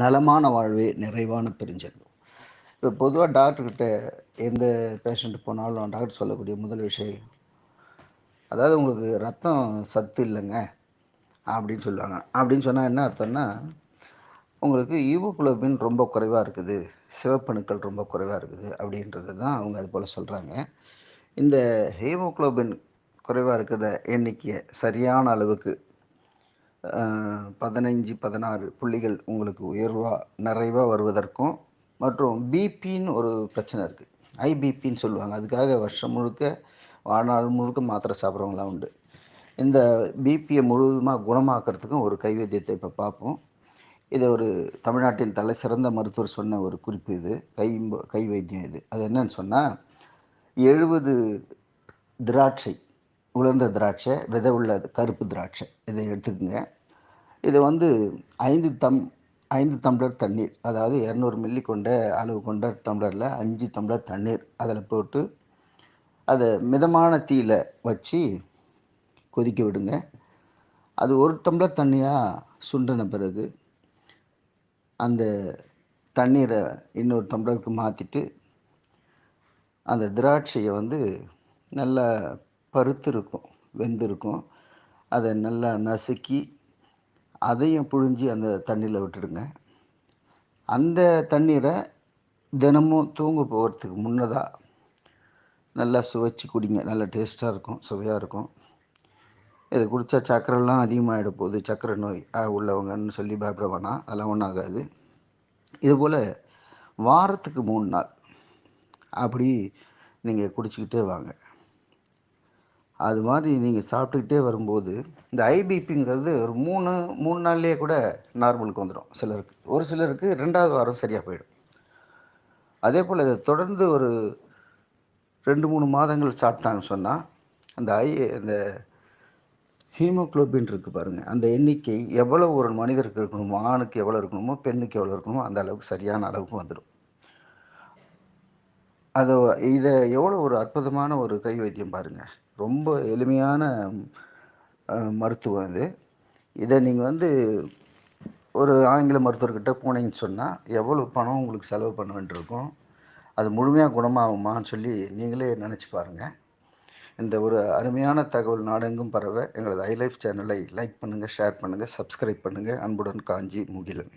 நலமான வாழ்வே நிறைவான பெருஞ்செல்வம். இப்போ பொதுவாக டாக்டர்கிட்ட எந்த பேஷண்ட் போனாலும் டாக்டர் சொல்லக்கூடிய முதல் விஷயம் அதாவது உங்களுக்கு ரத்தம் சத்து இல்லைங்க அப்படின்னு சொல்லுவாங்க. அப்படின்னு சொன்னால் என்ன அர்த்தம்னா உங்களுக்கு ஈவோகுளோபின் ரொம்ப குறைவாக இருக்குது சிவப்பணுக்கள் ரொம்ப குறைவாக இருக்குது அப்படின்றது தான் அவங்க அது போல் சொல்கிறாங்க இந்த ஹீமோகுளோபின் குறைவாக இருக்கிற எண்ணிக்கையை சரியான அளவுக்கு பதினைஞ்சு பதினாறு புள்ளிகள் உங்களுக்கு உயர்வாக நிறைவாக வருவதற்கும் மற்றும் பிபின்னு ஒரு பிரச்சனை இருக்குது ஐபிபின்னு சொல்லுவாங்க. அதுக்காக வருஷம் முழுக்க வாழ்நாள் முழுக்க மாத்திரை சாப்பிட்றவங்களாம் உண்டு. இந்த பிபியை முழுவதுமாக குணமாக்குறதுக்கும் ஒரு கைவேத்தியத்தை இப்போ பார்ப்போம். இது ஒரு தமிழ்நாட்டின் தலை சிறந்த மருத்துவர் சொன்ன ஒரு குறிப்பு இது. கை கை வைத்தியம் இது. அது என்னன்னு சொன்னால் எழுபது திராட்சை உலர்ந்த திராட்சை விதை உள்ள கருப்பு திராட்சை இதை எடுத்துக்கோங்க. இது வந்து ஐந்து தம் ஐந்து டம்ளர் தண்ணீர் அதாவது இரநூறு மில்லி கொண்ட அளவு கொண்ட டம்ளரில் அஞ்சு டம்ளர் தண்ணீர் அதில் போட்டு அதை மிதமான தீயில் வச்சு கொதிக்க விடுங்க. அது ஒரு டம்ளர் தண்ணியாக சுண்டின பிறகு அந்த தண்ணீரை இன்னொரு டம்ளருக்கு மாற்றிட்டு அந்த திராட்சையை வந்து நல்லா பருத்து இருக்கும் வெந்திருக்கும். அதை நல்லா நசுக்கி அதையும் புழிஞ்சி அந்த தண்ணியில் விட்டுடுங்க. அந்த தண்ணீரை தினமும் தூங்க போகிறதுக்கு முன்னதாக நல்லா சுவைச்சு குடிங்க. நல்லா டேஸ்ட்டாக இருக்கும் சுவையாக இருக்கும். இது குடித்தா சக்கரெல்லாம் அதிகமாகிட போகுது. சக்கரை நோய் உள்ளவங்கன்னு சொல்லி பயப்பட வேணாம். அதெல்லாம் ஒன்றும் ஆகாது. இதுபோல் வாரத்துக்கு மூணு நாள் அப்படி நீங்கள் குடிச்சிக்கிட்டே வாங்க. அது மாதிரி நீங்கள் சாப்பிட்டுக்கிட்டே வரும்போது இந்த ஐபிபிங்கிறது ஒரு மூணு மூணு நாள்லேயே கூட நார்மலுக்கு வந்துடும் சிலருக்கு. ஒரு சிலருக்கு ரெண்டாவது வாரம் சரியாக போயிடும். அதே போல் இதை தொடர்ந்து ஒரு ரெண்டு மூணு மாதங்கள் சாப்பிட்டாங்கன்னு சொன்னால் அந்த ஐ அந்த ஹீமோக்ளோபின் இருக்குது பாருங்கள் அந்த எண்ணிக்கை எவ்வளோ ஒரு மனிதருக்கு இருக்கணுமோ ஆணுக்கு எவ்வளோ இருக்கணுமோ பெண்ணுக்கு எவ்வளோ இருக்கணுமோ அந்த அளவுக்கு சரியான அளவுக்கு வந்துடும் அது இதை எவ்வளோ ஒரு அற்புதமான ஒரு கை வைத்தியம் பாருங்கள் ரொம்ப எளிமையான மருத்துவம் இது இதை நீங்கள் வந்து ஒரு ஆங்கில மருத்துவர்கிட்ட போனீங்கன்னு சொன்னால் எவ்வளோ பணம் உங்களுக்கு செலவு பண்ண வேண்டியிருக்கும்? அது முழுமையாக குணமாகுமான்னு சொல்லி நீங்களே நினச்சி பாருங்கள் இந்த ஒரு அருமையான தகவல் நாடெங்கும் பரவ எங்களது ஐ லைஃப் சேனலை லைக் பண்ணுங்கள் ஷேர் பண்ணுங்கள் சப்ஸ்கிரைப் பண்ணுங்கள் அன்புடன் காஞ்சி முகிலன்.